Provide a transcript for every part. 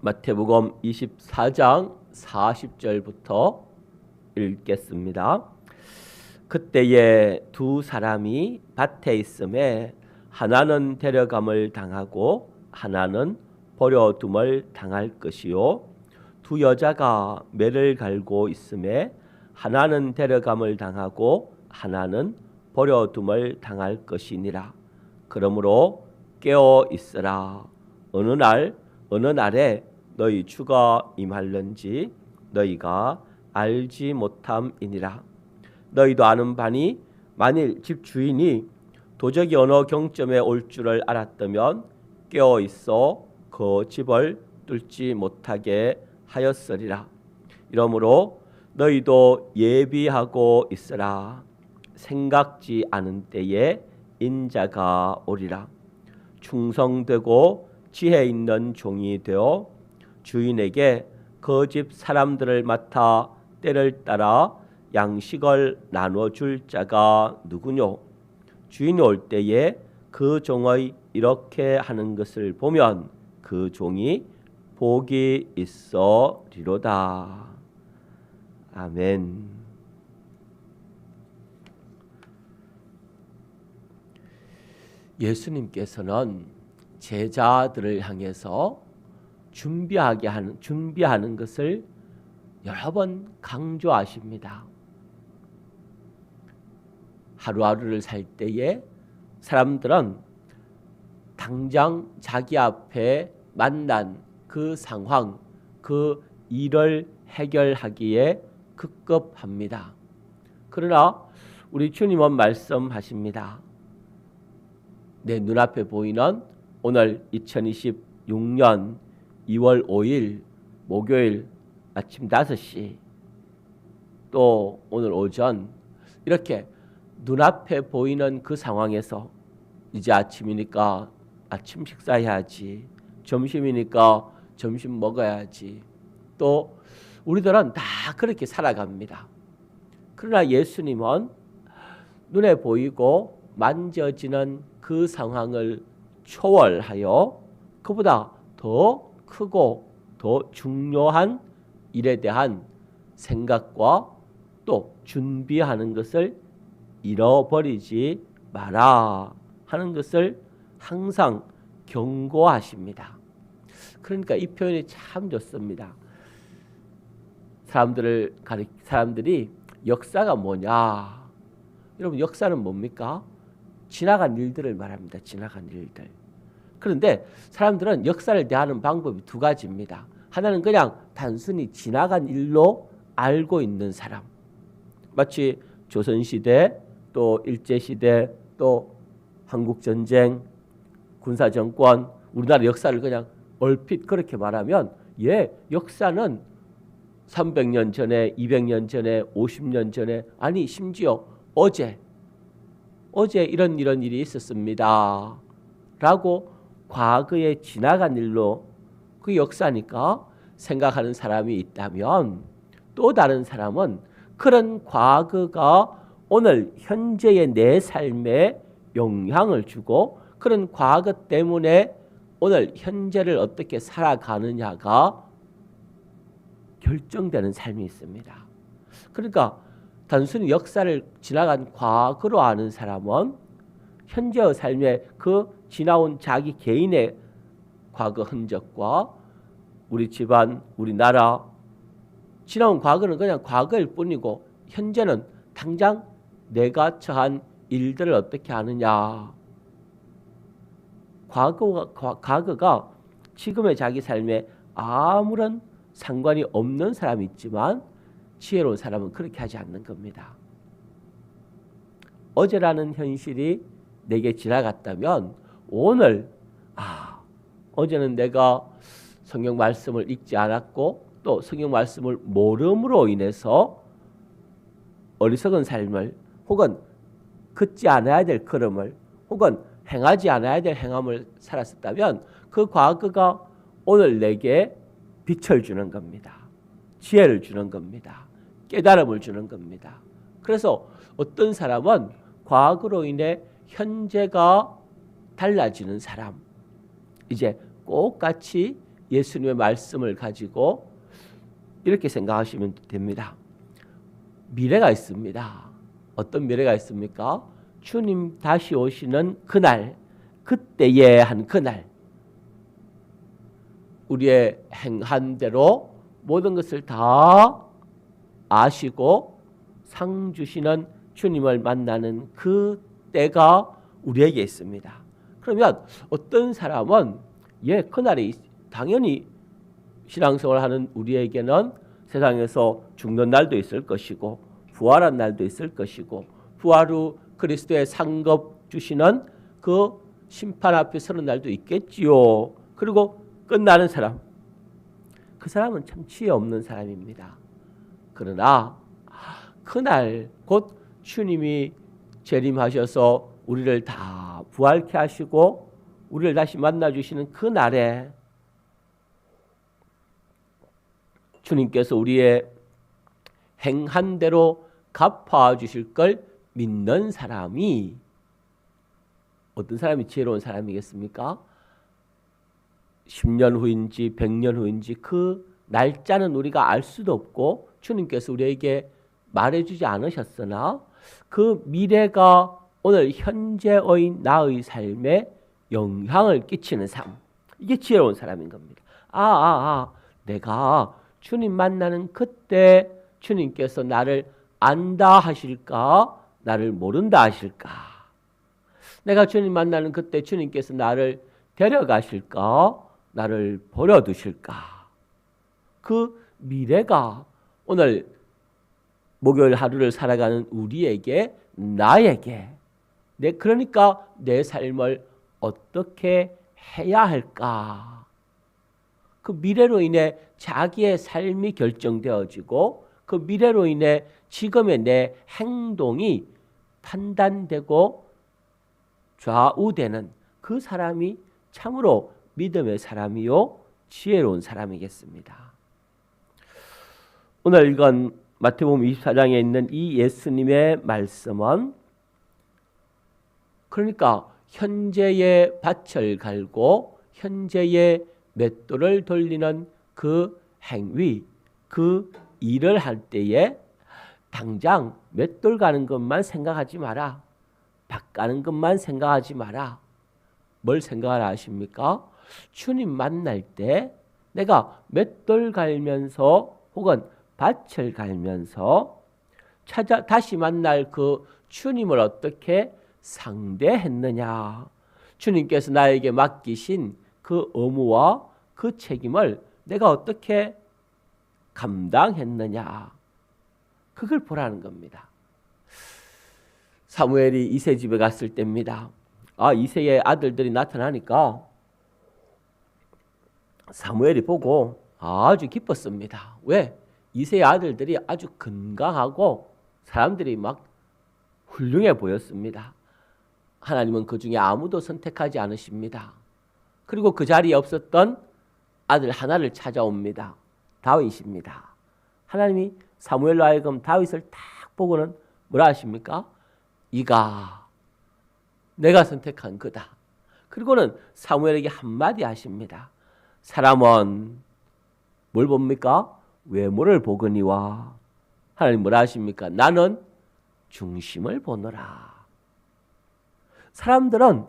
마태복음 24장 40절부터 읽겠습니다. 그때에 두 사람이 밭에 있음에 하나는 데려감을 당하고 하나는 버려둠을 당할 것이요. 두 여자가 매를 갈고 있음에 하나는 데려감을 당하고 하나는 버려둠을 당할 것이니라. 그러므로 깨어 있으라. 어느 날 어느 날에 너희 주가 임할는지 너희가 알지 못함이니라 너희도 아는 바니 만일 집 주인이 도적이 어느 경점에 올 줄을 알았다면 깨어 있어 그 집을 뚫지 못하게 하였으리라. 이러므로 너희도 예비하고 있으라. 생각지 않은 때에 인자가 오리라. 충성되고 지혜 있는 종이 되어 주인에게 그집 사람들을 맡아 때를 따라 양식을 나눠 줄 자가 누구뇨? 주인이 올 때에 그 종의 이렇게 하는 것을 보면 그 종이 복이 있어리로다. 아멘. 예수님께서는 제자들을 향해서 준비하게 하는 준비하는 것을 여러 번 강조하십니다. 하루하루를 살 때에 사람들은 당장 자기 앞에 만난 그 상황, 그 일을 해결하기에 급급합니다. 그러나 우리 주님은 말씀하십니다. 내 눈앞에 보이는 오늘 2026년 2월 5일 목요일 아침 5시 또 오늘 오전 이렇게 눈앞에 보이는 그 상황에서 이제 아침이니까 아침 식사해야지. 점심이니까 점심 먹어야지. 또 우리들은 다 그렇게 살아갑니다. 그러나 예수님은 눈에 보이고 만져지는 그 상황을 초월하여 그보다 더 크고 더 중요한 일에 대한 생각과 또 준비하는 것을 잃어버리지 마라 하는 것을 항상 경고하십니다. 그러니까 이 표현이 참 좋습니다. 사람들을 가리 사람들이 역사가 뭐냐? 여러분 역사는 뭡니까? 지나간 일들을 말합니다. 지나간 일들. 그런데 사람들은 역사를 대하는 방법이 두 가지입니다. 하나는 그냥 단순히 지나간 일로 알고 있는 사람. 마치 조선시대 또 일제시대 또 한국전쟁 군사정권 우리나라 역사를 그냥 얼핏 그렇게 말하면 예 역사는 300년 전에 200년 전에 50년 전에 아니 심지어 어제 어제 이런 이런 일이 있었습니다. 라고 과거에 지나간 일로 그 역사니까 생각하는 사람이 있다면 또 다른 사람은 그런 과거가 오늘 현재의 내 삶에 영향을 주고 그런 과거 때문에 오늘 현재를 어떻게 살아가느냐가 결정되는 삶이 있습니다. 그러니까 단순히 역사를 지나간 과거로 아는 사람은 현재의 삶에 그 지나온 자기 개인의 과거 흔적과 우리 집안, 우리 나라 지나온 과거는 그냥 과거일 뿐이고 현재는 당장 내가 처한 일들을 어떻게 하느냐. 과거가, 과거가 지금의 자기 삶에 아무런 상관이 없는 사람이 있지만 지혜로운 사람은 그렇게 하지 않는 겁니다. 어제라는 현실이 내게 지나갔다면 오늘 아 어제는 내가 성경 말씀을 읽지 않았고 또 성경 말씀을 모름으로 인해서 어리석은 삶을 혹은 걷지 않아야 될 걸음을 혹은 행하지 않아야 될 행함을 살았었다면 그 과거가 오늘 내게 빛을 주는 겁니다. 지혜를 주는 겁니다. 깨달음을 주는 겁니다. 그래서 어떤 사람은 과거로 인해 현재가 달라지는 사람, 이제 꼭 같이 예수님의 말씀을 가지고 이렇게 생각하시면 됩니다. 미래가 있습니다. 어떤 미래가 있습니까? 주님 다시 오시는 그날, 그때의 한 그날, 우리의 행한 대로 모든 것을 다 아시고 상 주시는 주님을 만나는 그 때가 우리에게 있습니다. 그러면 어떤 사람은 예 그날이 당연히 신앙생활 하는 우리에게는 세상에서 죽는 날도 있을 것이고 부활한 날도 있을 것이고 부활 후 그리스도의 상급 주시는 그 심판 앞에 서는 날도 있겠지요. 그리고 끝나는 사람 그 사람은 참 지혜 없는 사람입니다. 그러나 그날 곧 주님이 재림하셔서 우리를 다 부활케 하시고 우리를 다시 만나 주시는 그 날에 주님께서 우리의 행한 대로 갚아 주실 걸 믿는 사람이 어떤 사람이 지혜로운 사람이겠습니까? 10년 후인지 100년 후인지 그 날짜는 우리가 알 수도 없고 주님께서 우리에게 말해주지 않으셨으나 그 미래가 오늘 현재의 나의 삶에 영향을 끼치는 삶 이게 지혜로운 사람인 겁니다. 아, 아, 아, 내가 주님 만나는 그때 주님께서 나를 안다 하실까? 나를 모른다 하실까? 내가 주님 만나는 그때 주님께서 나를 데려가실까? 나를 버려두실까? 그 미래가 오늘 목요일 하루를 살아가는 우리에게 나에게 내 그러니까 내 삶을 어떻게 해야 할까? 그 미래로 인해 자기의 삶이 결정되어지고 그 미래로 인해 지금의 내 행동이 판단되고 좌우되는 그 사람이 참으로 믿음의 사람이요 지혜로운 사람이겠습니다. 오늘 읽은 마태복음 24장에 있는 이 예수님의 말씀은 그러니까 현재의 밭을 갈고 현재의 맷돌을 돌리는 그 행위, 그 일을 할 때에 당장 맷돌 가는 것만 생각하지 마라. 밭 가는 것만 생각하지 마라. 뭘 생각하라 하십니까? 주님 만날 때 내가 맷돌 갈면서 혹은 밭을 갈면서 찾아 다시 만날 그 주님을 어떻게 상대했느냐. 주님께서 나에게 맡기신 그 의무와 그 책임을 내가 어떻게 감당했느냐. 그걸 보라는 겁니다. 사무엘이 이세 집에 갔을 때입니다. 아, 이세의 아들들이 나타나니까 사무엘이 보고 아주 기뻤습니다. 왜? 이세의 아들들이 아주 건강하고 사람들이 막 훌륭해 보였습니다. 하나님은 그 중에 아무도 선택하지 않으십니다. 그리고 그 자리에 없었던 아들 하나를 찾아옵니다. 다윗입니다. 하나님이 사무엘로 하여금 다윗을 딱 보고는 뭐라 하십니까? 이가 내가 선택한 그다. 그리고는 사무엘에게 한마디 하십니다. 사람은 뭘 봅니까? 외모를 보거니와 하나님 뭐라 하십니까? 나는 중심을 보노라. 사람들은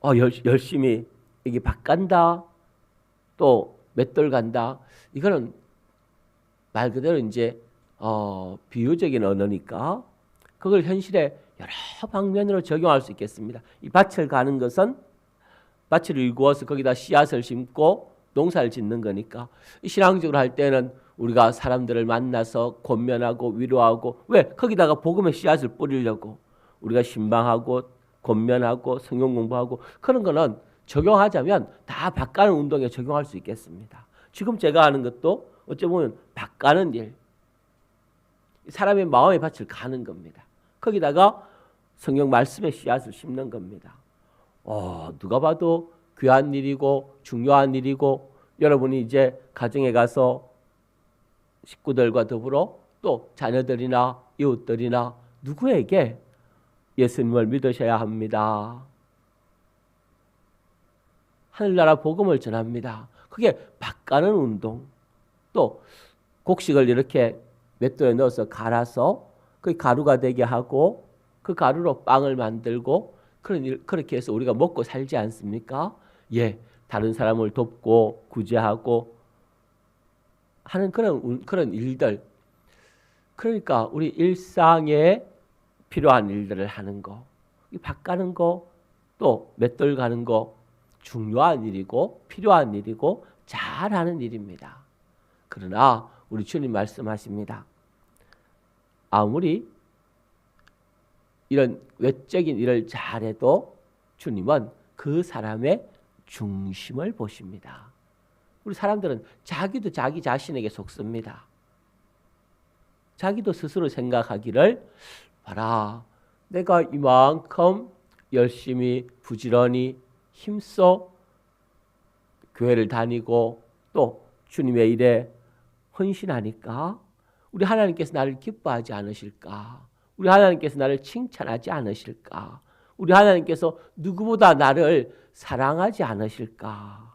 어, 열심히 이게 바간다 또 맷돌 간다 이거는 말 그대로 이제 어, 비유적인 언어니까 그걸 현실에 여러 방면으로 적용할 수 있겠습니다. 이 밭을 가는 것은 밭을 일구어서 거기다 씨앗을 심고 농사를 짓는 거니까 신앙적으로 할 때는 우리가 사람들을 만나서 권면하고 위로하고 왜 거기다가 복음의 씨앗을 뿌리려고 우리가 신방하고 권면하고 성경 공부하고 그런 거는 적용하자면 다 바가는 운동에 적용할 수 있겠습니다. 지금 제가 하는 것도 어찌 보면 바가는 일 사람의 마음의 밭을 가는 겁니다. 거기다가 성경 말씀의 씨앗을 심는 겁니다. 어, 누가 봐도 귀한 일이고 중요한 일이고 여러분이 이제 가정에 가서 식구들과 더불어 또 자녀들이나 이웃들이나 누구에게 예수님을 믿으셔야 합니다. 하늘나라 복음을 전합니다. 그게 바가는 운동. 또 곡식을 이렇게 맷돌에 넣어서 갈아서 그 가루가 되게 하고 그 가루로 빵을 만들고 그런 일, 그렇게 해서 우리가 먹고 살지 않습니까? 예, 다른 사람을 돕고 구제하고 하는 그런 운- 그런 일들. 그러니까 우리 일상에 필요한 일들을 하는 거, 밥 가는 거, 또 맷돌 가는 거 중요한 일이고 필요한 일이고 잘하는 일입니다. 그러나 우리 주님 말씀하십니다. 아무리 이런 외적인 일을 잘해도 주님은 그 사람의 중심을 보십니다. 우리 사람들은 자기도 자기 자신에게 속습니다. 자기도 스스로 생각하기를 봐라. 내가 이만큼 열심히 부지런히 힘써 교회를 다니고 또 주님의 일에 헌신하니까 우리 하나님께서 나를 기뻐하지 않으실까? 우리 하나님께서 나를 칭찬하지 않으실까? 우리 하나님께서 누구보다 나를 사랑하지 않으실까?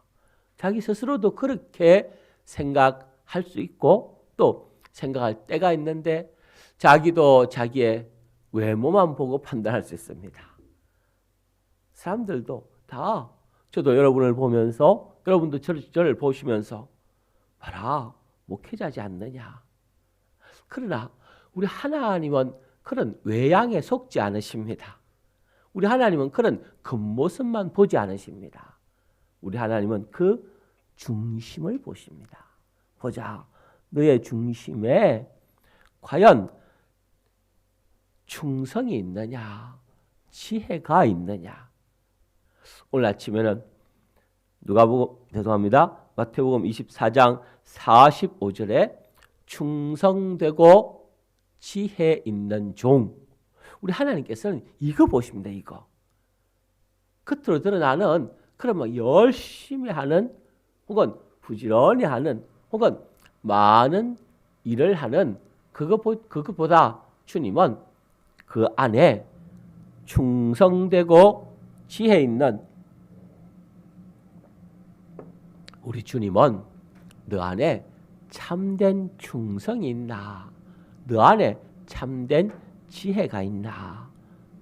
자기 스스로도 그렇게 생각할 수 있고 또 생각할 때가 있는데 자기도 자기의 외모만 보고 판단할 수 있습니다. 사람들도 다 저도 여러분을 보면서 여러분도 저를, 저를 보시면서 봐라 목회자지 않느냐. 그러나 우리 하나님은 그런 외양에 속지 않으십니다. 우리 하나님은 그런 겉모습만 보지 않으십니다. 우리 하나님은 그 중심을 보십니다. 보자. 너의 중심에 과연 충성이 있느냐, 지혜가 있느냐. 오늘 아침에는 누가복음 죄송합니다. 마태복음 24장 45절에 충성되고 지혜 있는 종. 우리 하나님께서는 이거 보십니다. 이거. 겉으로 드러나는 그런 막 열심히 하는 혹은 부지런히 하는 혹은 많은 일을 하는 그것보다 주님은 그 안에 충성되고 지혜 있는 우리 주님은 너 안에 참된 충성이 있나? 너 안에 참된 지혜가 있나?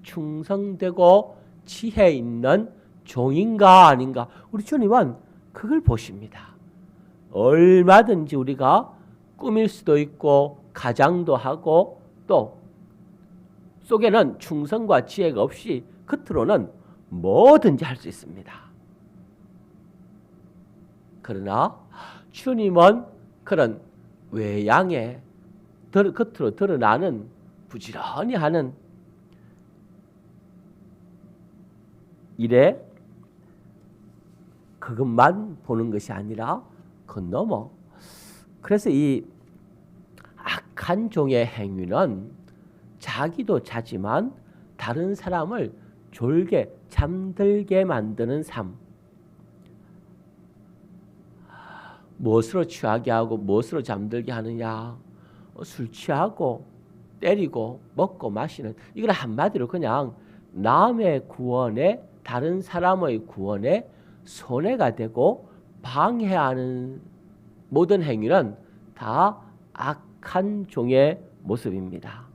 충성되고 지혜 있는 종인가 아닌가? 우리 주님은 그걸 보십니다. 얼마든지 우리가 꾸밀 수도 있고 가장도 하고 또 속에는 충성과 지혜가 없이 겉으로는 뭐든지 할 수 있습니다. 그러나 주님은 그런 외양에 겉으로 드러나는 부지런히 하는 일에 그것만 보는 것이 아니라 그 넘어 그래서 이 악한 종의 행위는 자기도 자지만 다른 사람을 졸게 잠들게 만드는 삶. 무엇으로 취하게 하고 무엇으로 잠들게 하느냐? 어, 술 취하고 때리고 먹고 마시는. 이건 한마디로 그냥 남의 구원에 다른 사람의 구원에 손해가 되고 방해하는 모든 행위는 다 악한 종의 모습입니다.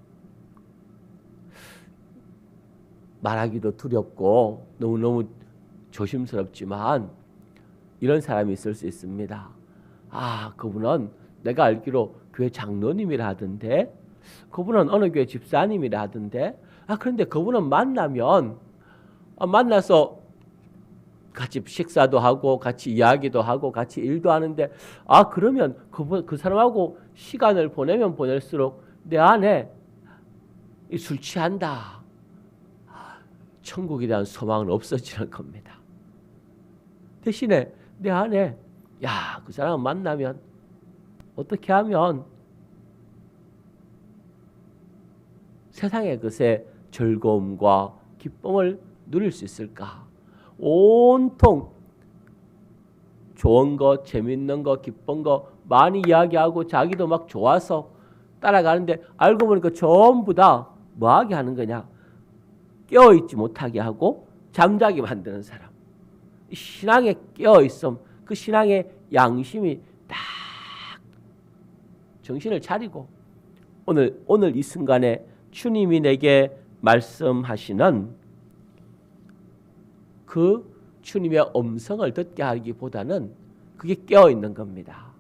말하기도 두렵고 너무너무 조심스럽지만 이런 사람이 있을 수 있습니다. 아, 그분은 내가 알기로 교회 장로님이라 하던데, 그분은 어느 교회 집사님이라 하던데, 아, 그런데 그분은 만나면, 아, 만나서 같이 식사도 하고, 같이 이야기도 하고, 같이 일도 하는데, 아, 그러면 그분, 그 사람하고 시간을 보내면 보낼수록 내 안에 술 취한다. 천국에 대한 소망은 없어지는 겁니다. 대신에 내 안에 야, 그 사람 만나면 어떻게 하면 세상의 것에 즐거움과 기쁨을 누릴 수 있을까? 온통 좋은 거, 재밌는 거, 기쁜 거 많이 이야기하고 자기도 막 좋아서 따라가는데 알고 보니까 전부 다 뭐하게 하는 거냐? 깨어 있지 못하게 하고 잠자게 만드는 사람. 신앙에 깨어 있음, 그 신앙에 양심이 딱 정신을 차리고 오늘 오늘 이 순간에 주님이 내게 말씀하시는 그 주님의 음성을 듣게 하기보다는 그게 깨어 있는 겁니다.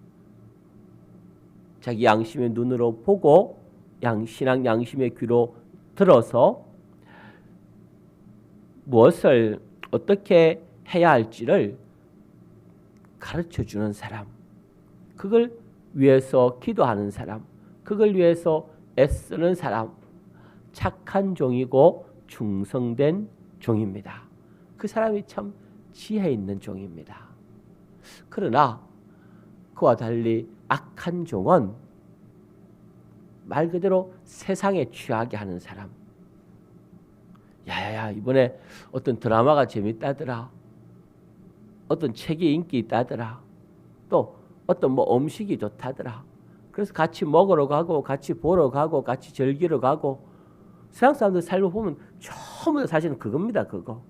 자기 양심의 눈으로 보고 양 신앙 양심의 귀로 들어서 무엇을 어떻게 해야 할지를 가르쳐 주는 사람. 그걸 위해서 기도하는 사람. 그걸 위해서 애쓰는 사람. 착한 종이고 충성된 종입니다. 그 사람이 참 지혜 있는 종입니다. 그러나 그와 달리 악한 종은 말 그대로 세상에 취하게 하는 사람. 야야야 이번에 어떤 드라마가 재밌다더라. 어떤 책이 인기 있다더라. 또 어떤 뭐 음식이 좋다더라. 그래서 같이 먹으러 가고 같이 보러 가고 같이 즐기러 가고 세상 사람들 삶을 보면 전부 다 사실은 그겁니다. 그거.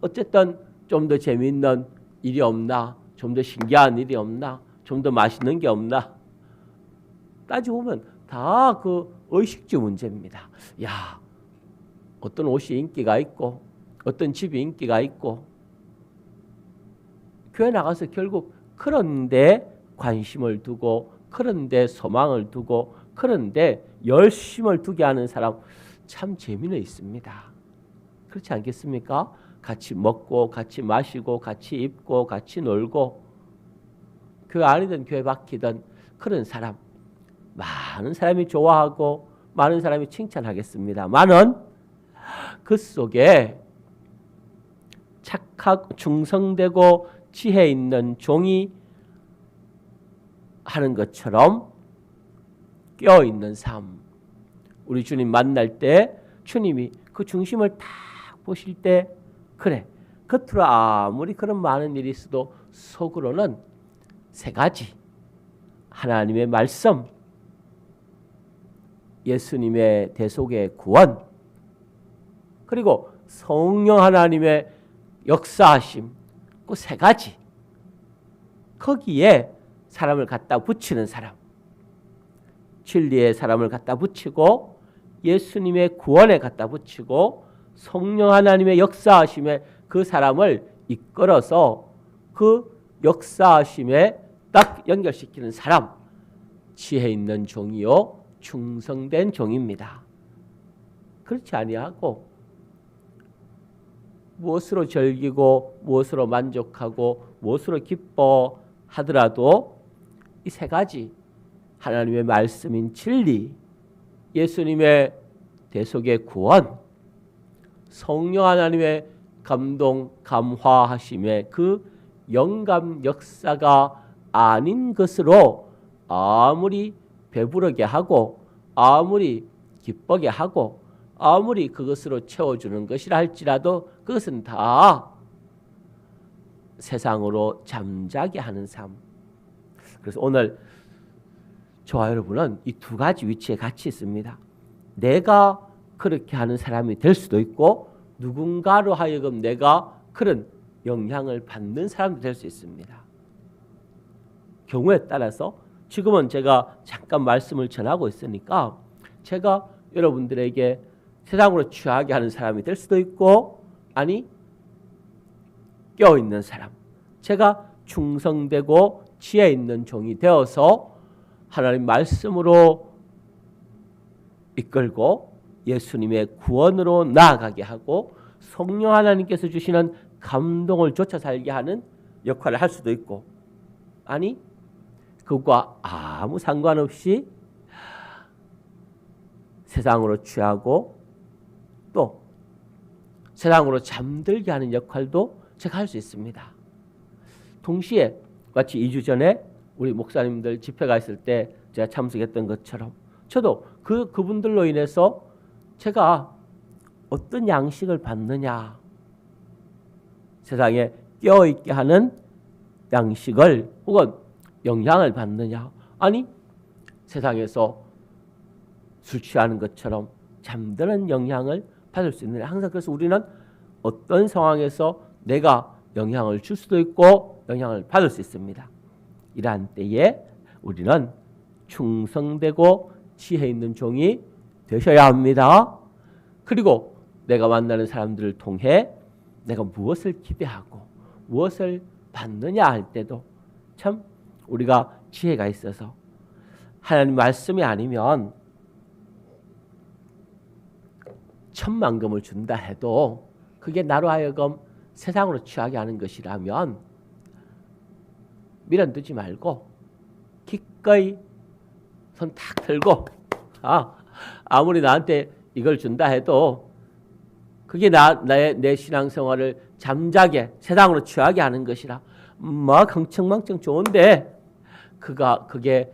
어쨌든 좀 더 재미있는 일이 없나? 좀 더 신기한 일이 없나? 좀 더 맛있는 게 없나? 따지고 보면 다 그 의식주 문제입니다. 야, 어떤 옷이 인기가 있고 어떤 집이 인기가 있고 교회 나가서 결국 그런데 관심을 두고 그런데 소망을 두고 그런데 열심을 두게 하는 사람 참 재미는 있습니다. 그렇지 않겠습니까? 같이 먹고 같이 마시고 같이 입고 같이 놀고 교회 안이든 교회 밖이든 그런 사람 많은 사람이 좋아하고 많은 사람이 칭찬하겠습니다만은 그 속에 착하고 충성되고 지혜 있는 종이 하는 것처럼 깨어 있는 삶. 우리 주님 만날 때 주님이 그 중심을 딱 보실 때 그래 겉으로 아무리 그런 많은 일이 있어도 속으로는 세 가지 하나님의 말씀, 예수님의 대속의 구원, 그리고 성령 하나님의 역사하심, 그 세 가지. 거기에 사람을 갖다 붙이는 사람. 진리의 사람을 갖다 붙이고 예수님의 구원에 갖다 붙이고 성령 하나님의 역사하심에 그 사람을 이끌어서 그 역사하심에 딱 연결시키는 사람. 지혜 있는 종이요 충성된 종입니다. 그렇지 아니하고 무엇으로 즐기고 무엇으로 만족하고 무엇으로 기뻐하더라도 이 세 가지 하나님의 말씀인 진리, 예수님의 대속의 구원, 성령 하나님의 감동 감화하심의 그 영감 역사가 아닌 것으로 아무리 배부르게 하고 아무리 기쁘게 하고 아무리 그것으로 채워주는 것이라 할지라도 그것은 다 세상으로 잠자게 하는 삶. 그래서 오늘 저와 여러분은 이 두 가지 위치에 같이 있습니다. 내가 그렇게 하는 사람이 될 수도 있고 누군가로 하여금 내가 그런 영향을 받는 사람도 될 수 있습니다. 경우에 따라서 지금은 제가 잠깐 말씀을 전하고 있으니까 제가 여러분들에게 세상으로 취하게 하는 사람이 될 수도 있고 아니 껴 있는 사람. 제가 충성되고 지혜 있는 종이 되어서 하나님 말씀으로 이끌고 예수님의 구원으로 나아가게 하고 성령 하나님께서 주시는 감동을 쫓아 살게 하는 역할을 할 수도 있고 아니 그것과 아무 상관없이 세상으로 취하고 또 세상으로 잠들게 하는 역할도 제가 할 수 있습니다. 동시에 마치 2주 전에 우리 목사님들 집회가 있을 때 제가 참석했던 것처럼 저도 그 그분들로 인해서 제가 어떤 양식을 받느냐. 세상에 깨어 있게 하는 양식을 혹은 영향을 받느냐. 아니 세상에서 술 취하는 것처럼 잠드는 영향을 받을 수 있느냐. 항상 그래서 우리는 어떤 상황에서 내가 영향을 줄 수도 있고 영향을 받을 수 있습니다. 이러한 때에 우리는 충성되고 지혜 있는 종이 되셔야 합니다. 그리고 내가 만나는 사람들을 통해 내가 무엇을 기대하고 무엇을 받느냐 할 때도 참 우리가 지혜가 있어서 하나님 말씀이 아니면 천만금을 준다 해도 그게 나로 하여금 세상으로 취하게 하는 것이라면 미련 두지 말고 기꺼이 손 탁 들고 아 아무리 나한테 이걸 준다 해도 그게 나 나의 내 신앙생활을 잠자게 세상으로 취하게 하는 것이라. 막 흥청망청 좋은데 그가 그게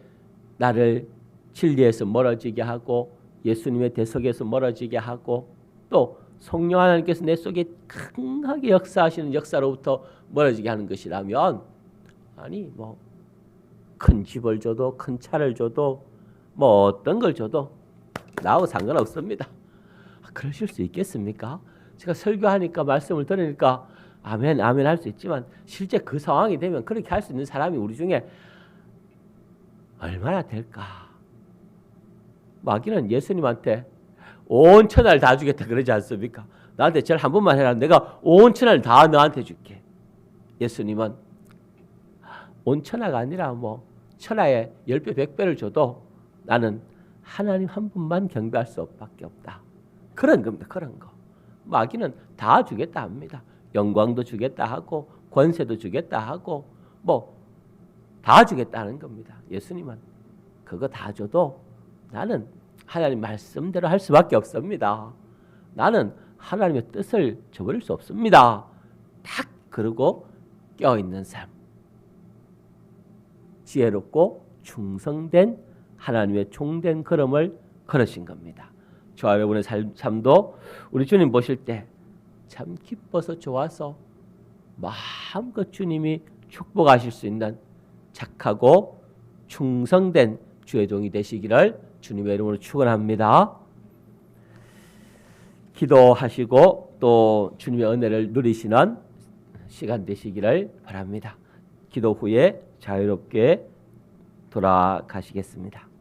나를 진리에서 멀어지게 하고 예수님의 대속에서 멀어지게 하고 또 성령 하나님께서 내 속에 강하게 역사하시는 역사로부터 멀어지게 하는 것이라면 아니 뭐 큰 집을 줘도 큰 차를 줘도 뭐 어떤 걸 줘도 나하고 상관없습니다. 아, 그러실 수 있겠습니까? 제가 설교하니까 말씀을 들으니까 아멘 아멘 할 수 있지만 실제 그 상황이 되면 그렇게 할 수 있는 사람이 우리 중에 얼마나 될까? 마귀는 예수님한테 온 천하를 다 주겠다 그러지 않습니까? 나한테 절 한 번만 해라. 내가 온 천하를 다 너한테 줄게. 예수님은 온 천하가 아니라 뭐 천하에 열 배, 백 배를 줘도 나는 하나님 한 분만 경배할 수밖에 없다. 그런 겁니다. 그런 거. 마귀는 다 주겠다 합니다. 영광도 주겠다 하고 권세도 주겠다 하고 뭐 다 주겠다 하는 겁니다. 예수님은 그거 다 줘도 나는 하나님 말씀대로 할 수밖에 없습니다. 나는 하나님의 뜻을 저버릴 수 없습니다. 딱 그러고 껴 있는 삶. 지혜롭고 충성된 하나님의 종된 걸음을 걸으신 겁니다. 저와 여러분의 삶, 삶도 우리 주님 보실 때 참 기뻐서 좋아서 마음껏 주님이 축복하실 수 있는 착하고 충성된 주의 종이 되시기를 주님의 이름으로 축원합니다. 기도하시고 또 주님의 은혜를 누리시는 시간 되시기를 바랍니다. 기도 후에 자유롭게 돌아가시겠습니다.